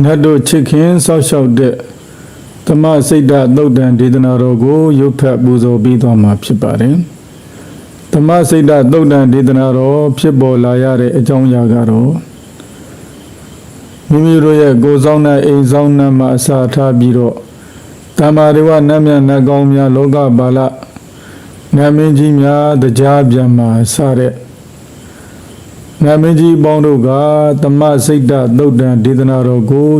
နတ်တို့ချစ်ခင်စောက်ရှောက်တဲ့ဓမ္မစိတ်ဓာတ်သုတ်တန်ဒေသနာတော်ကိုရုပ်ဖတ်ပူဇော်ပြီးသွားမှာဖြစ်ပါတယ်ဓမ္မစိတ်ဓာတ်သုတ်တန်ဒေသနာတော်ဖြစ်ပေါ်လာရတဲ့အကြောင်းအရာကတော့မိမိတို့ရဲ့ကိုယ်ဆောင်တဲ့အိမ်ဆောင်နှံမှာအစာထားပြီးတော့တမ္မာရိဝနတ်မြတ်နတ်ကောင်းများလောကပါလနတ်မင်းကြီးများတရားပြန်မှာစတဲ့ နတ်မင်းကြီးပေါင်းတို့ကတမ္မစိတ်ဓာတ်သုတ်တန်ဒေသနာတော်ကို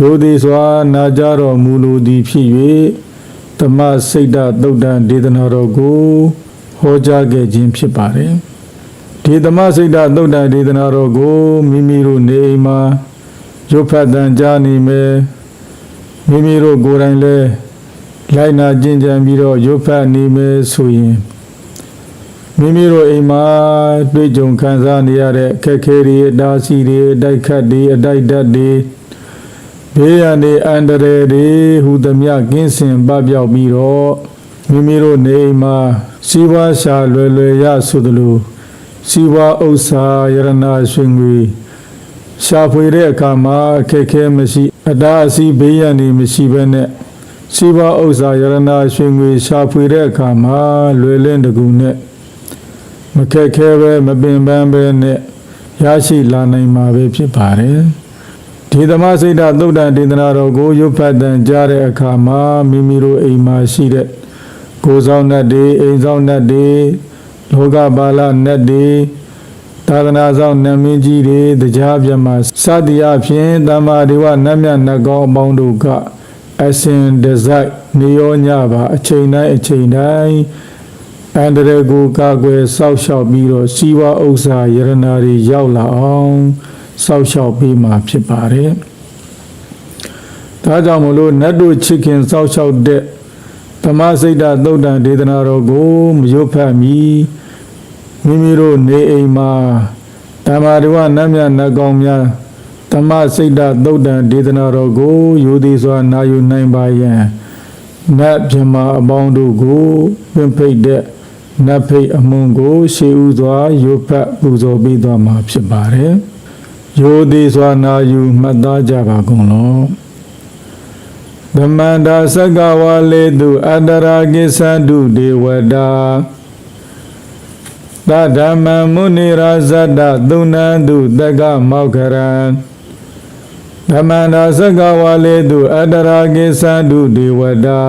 ရိုသေစွာနာကြတော်မူလိုသည်ဖြစ်၍တမ္မစိတ်ဓာတ်သုတ်တန်ဒေသနာတော်ကိုဟောကြားခဲ့ခြင်းဖြစ်ပါတယ်ဒီတမ္မစိတ်ဓာတ်သုတ်တန်ဒေသနာတော်ကိုမိမိတို့နေအိမ်မှာရုပ်ဖတ်တန်ကြားနေမယ်မိမိတို့ကိုယ်တိုင်လည်းလိုက်နာကျင့်ကြံပြီးတော့ရုပ်ဖတ်နေမယ်ဆိုရင် မိမိတို့အိမ်မှာတွေ့ကြုံခံစားနေရတဲ့အခက်အခဲတွေအတားအဆီးတွေအတိုက်ခတ်တွေအတိုက်ဓာတ်တွေဘေးရန်တွေအန္တရာယ်တွေဟူသမျှကင်းစင်ပပျောက်ပြီးတော့မိမိတို့နေအိမ်မှာစီးပွားရှာလွယ်လွယ်ရဆိုသလိုစီးပွားဥစ္စာယရနာရွှေငွေရှာဖွေတဲ့အခါမှာအခက်အခဲမရှိ အတားအဆီးဘေးရန်တွေမရှိဘဲနဲ့စီးပွားဥစ္စာယရနာရွှေငွေရှာဖွေတဲ့အခါမှာလွယ်လင့်တကူနဲ့ မခက်ခဲပဲမပင်ပန်းပဲနဲ့ရရှိလာနိုင်မှာပဲဖြစ်ပါတယ်ဒီသမစိတ်ဓာတ်သုတ်တန်ဒေသနာတော်ကိုရုပ်ဖတ်တန်ကြားတဲ့အခါမှာမိမိတို့အိမ်မှာရှိတဲ့ကိုယ်ဆောင်နှတ်တွေအိမ်ဆောင်နှတ်တွေလောကပါလနှတ်တွေသာသနာဆောင်နတ်မင်းကြီးတွေတရားပြမစသည်အဖြစ်တမ္မာဒေဝနတ်မြတ်နတ်ကောင်းအပေါင်းတို့ကအစဉ်တစိုက်နေရောညပါအချိန်တိုင်းအချိန်တိုင်း အန္တရာယ်ကိုကာကွယ်စောင့်ရှောက်ပြီးတော့စီဝါဥစ္စာယရနာတွေရောက်လာအောင်စောင့်ရှောက်ပေးမှာဖြစ်ပါတယ်။ဒါကြောင့်မလို့နတ်တို့ချစ်ခင်စောင့်ရှောက်တဲ့ဓမ္မစိတ်ဓာတ်သုတ်တန်ဒေသနာတော်ကိုမရွတ်ဖတ်မီမိမိတို့နေအိမ်မှာဓမ္မဒဝနတ်မြတ်နတ်ကောင်းများဓမ္မစိတ်ဓာတ်သုတ်တန်ဒေသနာတော်ကိုယူသည်စွာနာယူနိုင်ပါယံနတ်မြမအပေါင်းတို့ကိုပင်ဖိတ်တဲ့ နတ်ဖိတ်အမွန်ကိုရှေးဥစွာရုပ်ဖတ်ပူဇော်ပေးသွားမှာဖြစ်ပါတယ်။ယောသည်စွာနာယူမှတ်သားကြပါကုန်လော။ဓမ္မန္တာသက္ကဝါလေတုအတ္တရာကိသန္တုဒေဝတာသဒ္ဓမ္မမုနိရာဇတ္တသုဏန္တုတက္ကမောက္ခရံဓမ္မန္တာသက္ကဝါလေတုအတ္တရာကိသန္တုဒေဝတာ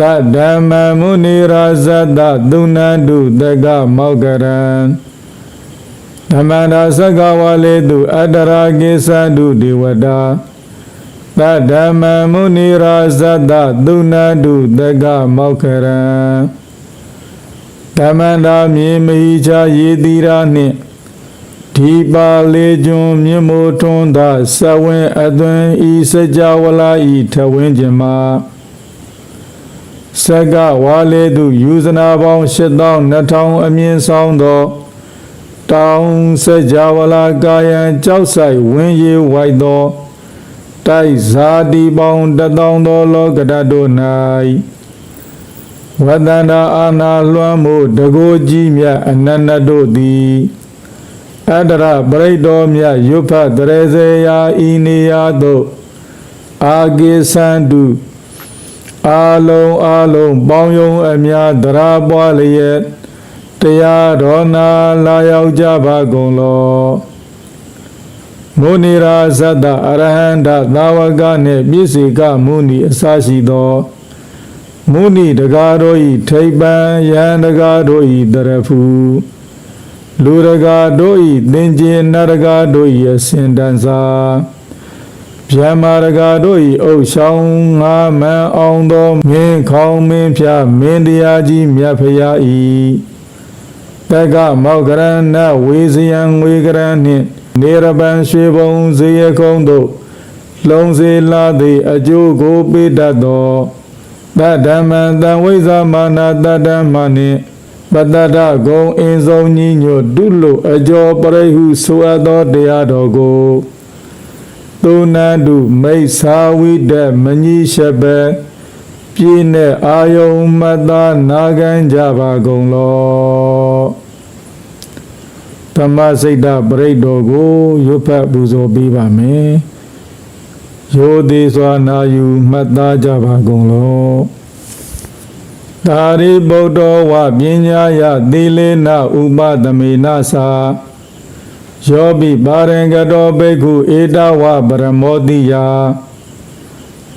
သဒ္ဓမ္မမုနိရာဇတ္တသုဏန္တုတက္ကမောက္ခရံဓမ္မန္တာသက္ကဝါလေတုအတ္တရာကိသန္တုဒေဝတာသဒ္ဓမ္မမုနိရာဇတ္တသုဏန္တုတက္ကမောက္ခရံဓမ္မန္တာမြေမဟိချာယေတိရာနှင့်ဒီပါလေကျွန်းမြင့်မိုးထွန်းသာသဝင်းအသွင်ဤစကြဝဠာဤထဝင်းခြင်းမှာ စက္ကဝါလေသူယူဇနာပေါင်း8200အမြင့်ဆောင်သောတောင်စကြဝဠာကာယံကြောက်ဆိုင်ဝင်းရီဝိုက်သောတိုက်ဇာတိပေါင်းတထောင်သောလောကဓာတ်တို့၌ဝတ္တန္တာအာနာလွှမ်းမှုတကိုးကြီးမြတ်အနန္တတို့သည်အတ္တရပရိတော်မြတ်ရွတ်ဖတ်တရေစေယာဤနေရာသို့အာကေသန္တု အာလုံးအာလုံးပေါင်းယုံအမြသရာပွားလျက်တရားတော်နာလာရောက်ကြပါကုန်လောမုနိရာဇတ္တအရဟန္တသာဝကနှင့်ပြည့်စေကမုနီအစရှိသောမုနီတကားတို့ဤထိပ်ပံယံတကားတို့ဤတရဖူလူတကားတို့ဤသင်္ကြင်နရကားတို့ဤအစင်တန်စာ ဗျမ္မာရကားတို့ဤအုပ်ဆောင်ငါမန်အောင်သောမင်းခေါင်မင်းဖျားမင်းတရားကြီးမြတ်ဖရာဤတက္ကမောက္ကရဏဝေဇယံဝေကရနှင့်နေရပံရွှေဘုံဇေယကုံတို့လုံးစေလာသည်အကျိုးကိုပေးတတ်သောတတ္တမံတံဝိဇာမာနာတတ္တမနှင့်ပတ္တဒဂုံအင်းဆုံးကြီးညွတ်တုလို့အကျော်ပရိဟုဆိုအပ်သောတရားတော်ကို သုဏန္တုမိတ်သာဝိတမညိရှပပြည့်နဲ့အာယုံမတ္တနာခံကြပါကုန်လောဓမ္မစိတ်တပရိတ်တော်ကိုရွတ်ဖတ်ပူဇော်ပေးပါမယ်ရိုသေစွာနာယူမှတ်သားကြပါကုန်လောသာရိပုတ္တဝပညာယသီလေနဥပသမေနသာ ယောပိပါရင်ကတောဘိက္ခုဧတဝပရမောတိယ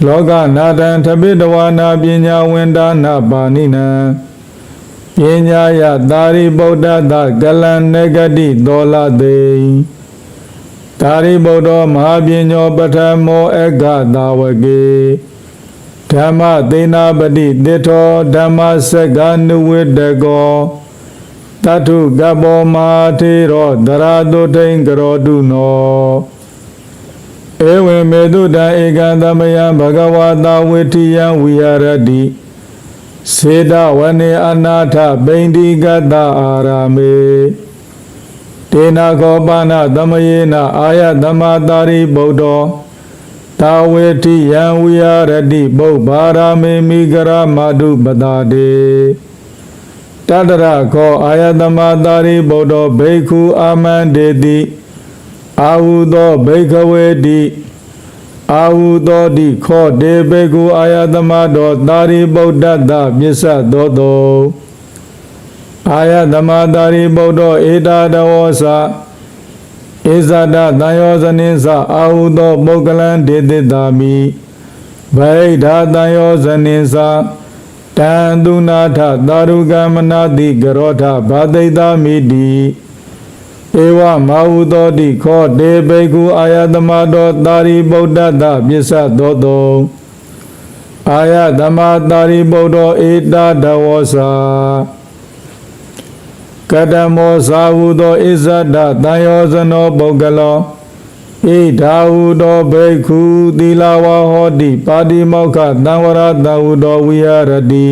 လောကနာတံထပိတဝါနာပညာဝန္ဒနာပါဏိနံပညာယသာရိပုတ္တသကလံနဂတိသောလတေသာရိပုတ္တမဟာပညောပထမောအက္ခသာဝကေဓမ္မသေနာပတိတိထောဓမ္မစက္ကနုဝိတကော တထုကပောမာထေရောဒရာတုထိန်ကရောတုနောဧဝံမေတုတံဧကံသမယံဘဂဝတာဝေတိယံဝိဟရတိစေတဝနေအနာထပိန္ဒီကတအာရာမေတေနာခောပါဏသမယေနအာယသမတာရိဗုဒ္ဓောတာဝေတိယံဝိဟရတိပုဗ္ဗာရာမေမိဂရမတုပတာတေ တတရခောအာယသမတာရိဗုဒ္ဓောဘိက္ခုအာမန္တေတိအာဟုသောဘိက္ခဝေတိအာဟုသောတိခောတေဘေကုအာယသမတော်သာရိပုတ္တတပစ္စသောတောအာယသမသာရိပုတ္တဧတာတဝောသဧဇာတတန်ယောဇနိသအာဟုသောပုဂ္ဂလံဒေတိတာမိဗိဓာတန်ယောဇနိသ တံသူနာထသာရုကမနာတိကရောထဘာတိတာမိတိဧဝမာဟုသောတိခောတေဘေကုအာယသမတော်သာရိပုတ္တတပစ္စသောတောအာယသမသာရိပုတ္တဧတာတဝောစာကတမောသာဟုသောဣဇဒတန်ယောဇနောပုဂ္ဂလော ဣဓာဟုသောဘိက္ခုသီလဝါဟောတိပါတိမောက္ခတံဝရတဟုသောဝိဟရတိ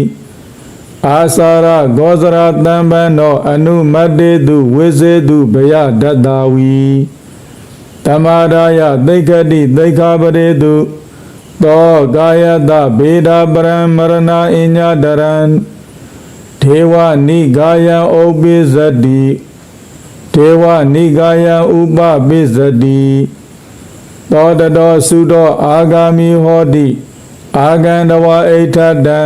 အာစာရဂောဇရတံပံသောအနုမတ္တေတုဝိဇေတုဘယဒတ္တာဝီတမရာယသိက္ခတိသိက္ခာပရေတုသောကာယတဗေဒပရံမရဏအညတရံဒေဝနိဂာယံဥပိဇတိ ဒေဝနိဂာယံဥပပိဇတိသောတတော်သုတော်အာဂာမိဟောတိအာဂန္တဝအိဋ္ဌတံ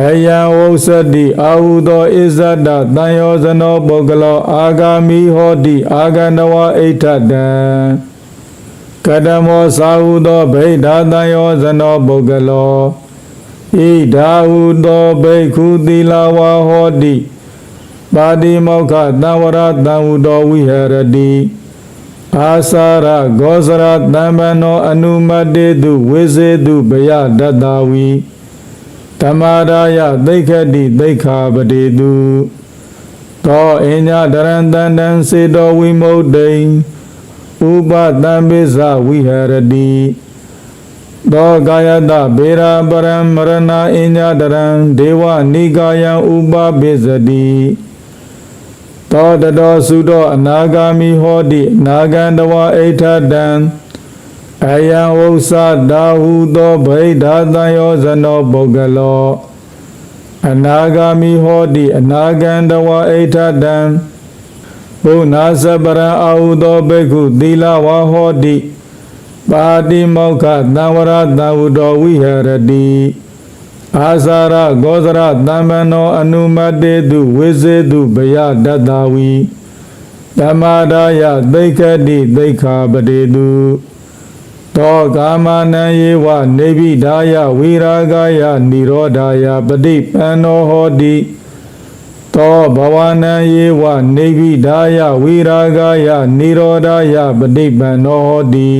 အယံဝုစတိအာဟုသောဣဇဒတံယောဇနောပုဂ္ဂလောအာဂာမိဟောတိအာဂန္တဝအိဋ္ဌတံကတမောသာဟုသောဗိဓာတံယောဇနောပုဂ္ဂလောဣဓာဟုသောဘိက္ခုသီလဝါဟောတိ ပါတိမောက္ခတံဝရတံဟုသောဝိဟရတိအာစာရဂောဇရတံပန္နောအနုမတ္တေတုဝိဇေတုဘယဒတ္တာဝီဓမ္မာရာယသိက္ခတိသိက္ခာပတိတုသောအညဒရန္တန္တံစေတောဝိမုတ်တိံဥပတံပိဇဝိဟရတိသောကာယတဗေရာပရံမရဏအညတရံဒေဝနိကာယံဥပပိစတိ သောတတော်စုတော်အနာဂာမိဟောတိအနာဂန္တဝအိဋ္ဌတံအယံဝုသတာဟုသောဗိဓာတံယောဇနောပုဂ္ဂလောအနာဂာမိဟောတိအနာဂန္တဝအိဋ္ဌတံဘုနာစပရံအာဟုသောဘိက္ခုသီလဝါဟောတိပါတိမောက္ခသံဝရတံဟုတော်ဝိဟရတိ အာစာရဂောဇရတမ္ပန္နောအနုမတေတုဝိဇေတုဘယဒတ္တာဝီဓမ္မာဒါယသိက္ခတိသိက္ခာပတေတုသောကာမနံယေဝနေဗိဒါယဝိရာဂယនិရောဓာယပฏิပန္နောဟောတိသောဘဝနံယေဝနေဗိဒါယဝိရာဂယនិရောဓာယပฏิပန္နောဟောတိ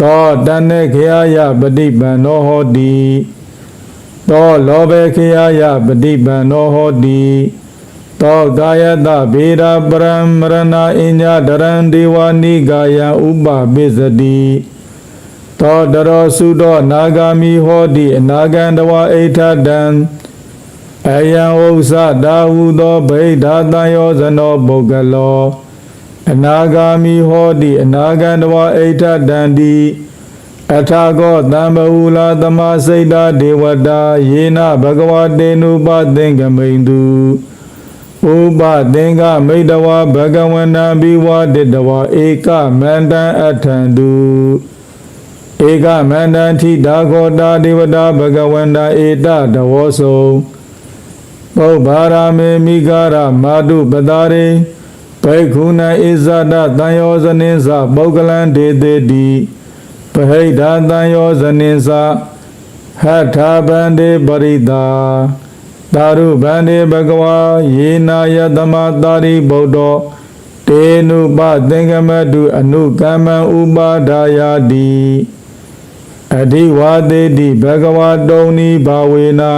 သောတဏ္ဍခေယယပฏิပန္နောဟောတိ သောလောဘေခေယယပฏิပန္နောဟောတိသောကာယတဗေဒပရံမရဏအညဒရံဒေဝနိကာယဥပပိစတိသောတရောစုသောနာဂာမိဟောတိအနာဂန္တဝအိဋ္ဌတံအယံဥစ္စာတာဟုသောဗိဓာတံယောဇနောပုဂ္ဂလောအနာဂာမိဟောတိအနာဂန္တဝအိဋ္ဌတံတိ အထာကောတံဘဟုလာသမစိတ်တာဒေဝတာယေနဘဂဝတေနုပသင်္ကမိန်တုဥပသင်္ကမိတဝဘဂဝန္တံဘိဝတိတဝဧကမန္တံအထံတုဧကမန္တန်ထိတာခောတာဒေဝတာဘဂဝန္တာဧတတဝောစုံပုဗ္ဗာရာမေမိဂရမာတုပတာရေဘိက္ခုနဣဇဒတံယောဇနိသပုဂ္ဂလံဒေတေတိပ ဟိဒတံယောဇနိသဟထာဗန္တေပရိတာသာရုဗန္တေဘဂဝါယေနာယတမတာရိဗုဒ္ဓောတေနုပသင်္ကမတုအနုကမ္မံဥပါဒါယာတိအဓိဝါသေတိဘဂဝါတုံနိဘာဝေနာ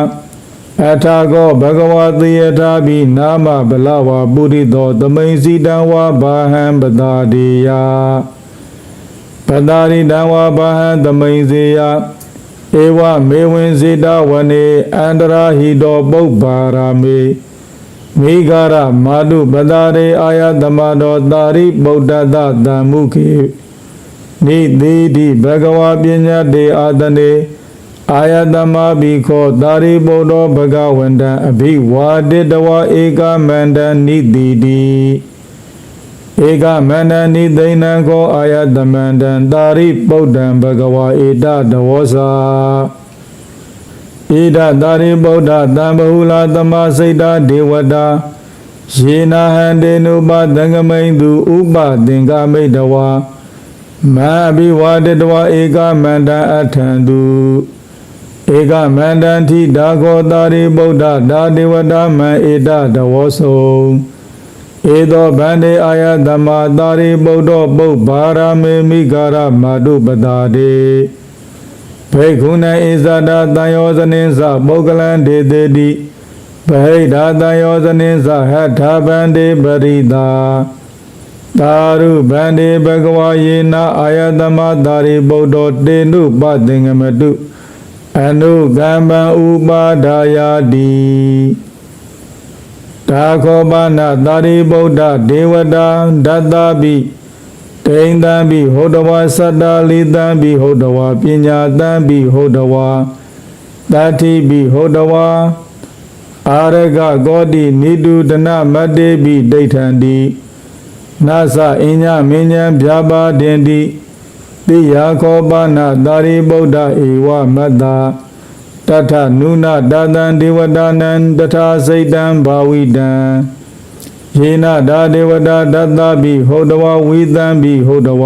အထာကောဘဂဝါသေယထာဘိနာမဗလဝါပုရိသော သမိန်စီတံဝါဘာဟံပတာတိယ ပတာရိတံဝါဘာဟံသမိန်စေယဧဝမေဝင်းစေတဝနေအန္တရာဟိတောပုပ္ပါရာမေမိဂရမာတုပတာရေအာယသမတောတာရိဗုဒ္ဓတတံမုခေနိတိတိဘဂဝါပညာတေအာတနေအာယတမဘိခောတာရိဗုဒ္ဓဘဂဝန္တံအဘိဝါတိတဝဧကမန္တနိတိတိ ဧကမန္တနိသိဏံခောအာယတမန္တံတာရိဗုဒ္ဓံဘဂဝါဧတတဝောစာဣဒတာရိဗုဒ္ဓတံဘဟုလာသမစိတ်တာဒေဝတာယေနာဟံတေနုပသံဃမိန်သူဥပသင်္ကမိတဝါမဘိဝါတတဝဧကမန္တံအထံသူဧကမန္တံထိဒါခောတာရိဗုဒ္ဓဒါဒေဝတာမံဧတတဝောစုံ ဧသောဗန္တေအာယတမတာရိဗုဒ္ဓပုပ္ပါရာမေမိဂရမာတုပတာတေဘေခုဏဣဇာဒတံယောဇနိသပုဂ္ဂလံဒေတေတိဗဟိဒာတံယောဇနိသဟထာဗန္တေပရိတာသာရုဗန္တေဘဂဝါယေနအာယတမတာရိဗုဒ္ဓတေနုပသင်္ကမတုအနုကမ္မံဥပါဒါယာတိ ဒါခောပါဏတာရိဗုဒ္ဓဒေဝတာဒတ္တပိတိန်တံပိဟောတဝါသတ္တလိတံပိဟောတဝါပညာတံပိဟောတဝါတတိပိဟောတဝါအာရကကောတိနိတုဒနမတ္တေပိဒိဋ္ဌံတိနာသအညမင်းညာဗျာပါတင်တိတိယခောပါဏတာရိဗုဒ္ဓဧဝမတ္တာ တထနုနတတံဒေဝတာနံတထာစိတ်တံဘာဝိတံယေနဒါဒေဝတာတတ္တပိဟောတဝဝိတံပိဟောတဝ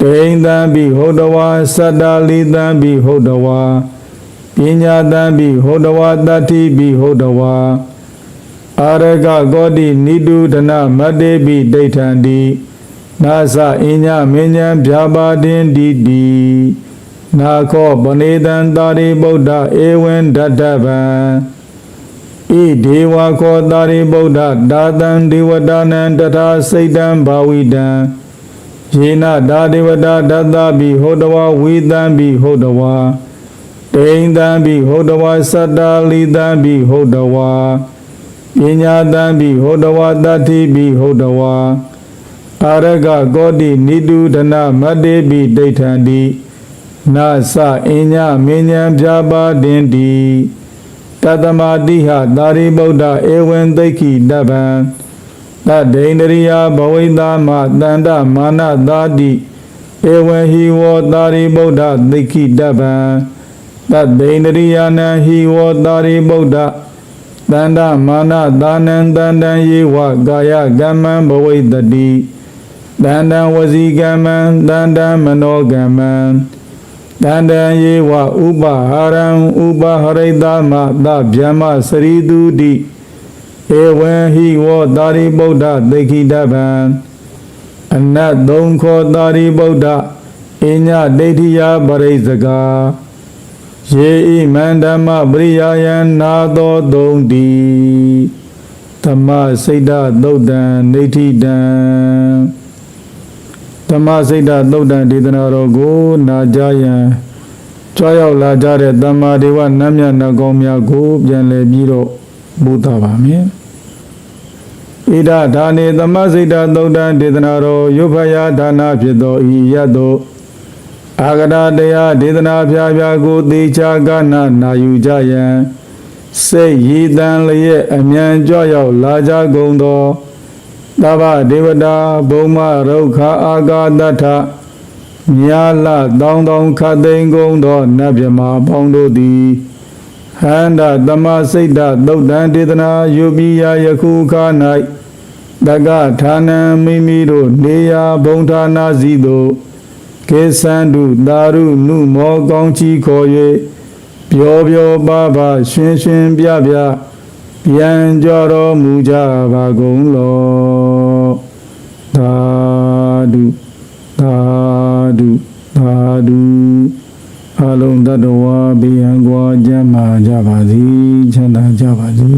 တိန်တံပိဟောတဝသတ္တလိတံပိဟောတဝပညာတံပိဟောတဝတတ္တိပိဟောတဝအာရကကောတိနိတုဒနမတ္တေပိဒိဋ္ဌံတိနာသအညမင်းညာဗျာပါတင်တိတိ နာခောပနေတံတာရိဗုဒ္ဓဧဝံဒတ္တဗံဣဒေဝခောတာရိဗုဒ္ဓဒါတံဒေဝတာနံတထာစိတ်တံဘာဝိတံယေနဒါဒေဝတာဒတ္တပိဟောတဝဝိတံပိဟောတဝတိန်တံပိဟောတဝသတ္တလိတံပိဟောတဝပညာတံပိဟောတဝတတ္ထိပိဟောတဝအာရကကောတိနိတုဒနမတ္တေပိဒိဋ္ဌံတိ နာသအညမင်းညာပြပါတင်တိတတမတိဟသာရိဗုဒ္ဓဧဝံသိက္ခိတဗံတဒိန္ဒရိယဘဝိတာမတန္တမာနသာတိဧဝံဟိဝောသာရိဗုဒ္ဓသိက္ခိတဗံတဒိန္ဒရိယနံဟိဝောသာရိဗုဒ္ဓတန္တမာနသာနံတန္တံယေဝကာယကမ္မံဘဝိတတိတန္တံဝစီကမ္မံတန္တံမနောကမ္မံ တန္တံယေဝဥပဟာရံဥပဟရိတမသဗျမစရိတုတိဧဝံဟိဝောတာရိဗုဒ္ဓသိခိတဗံအနတ်သုံးခောတာရိဗုဒ္ဓအညဒိဋ္ဌိယပရိဇဂာယေဣမန္ဓမ္မပရိယာယံနာသောသုံးတိသမစိတ်တသုတ်တံနေဋ္ဌိတံ သမစိတ်တသုတ်တံဒေသနာတော်ကို နာကြယံကြွားရောက်လာကြတဲ့တမ္မာဒေဝနတ်မြတ်နှကောင်းများကို ပြန်လည်ပြီးတော့ဘုဒ္ဓပါမယ်ဣဒဒါနေသမစိတ်တသုတ်တံဒေသနာတော်ယုဖယာဒါနာဖြစ်သောဤရတ်သောအာဂရတရားဒေသနာဖြာဖြာကိုသေချာကနာနာယူကြယံစိတ်ရည်တန်လျက်အမြန်ကြွရောက်လာကြကုန်သော သဗ္ဗဒေဝတာဘုံမရုခအာဂါတထမြာလတောင်းတောင်းခတ်သိမ်းကုန်သောနတ်မြမာပေါင်းတို့သည်ဟန္တာတမစိတ်တသုတ်တံဒေသနာယုပိယယခုခါ၌တက္ကဌာနံမိမိတို့နေရာဘုံဌာနာစီသို့ကေသန္တုတာရုနုမောကောင်းချီခေါ်၍ပြောပြောပါပါရှင်ရှင်ပြပြ ပြန်ကြတော်မူကြပါကုန်လောသာဓုသာဓုသာဓုအလုံးတတ္တဝါဘေးရန်ကွာကျမ်းမာကြပါစေချမ်းသာကြပါစေ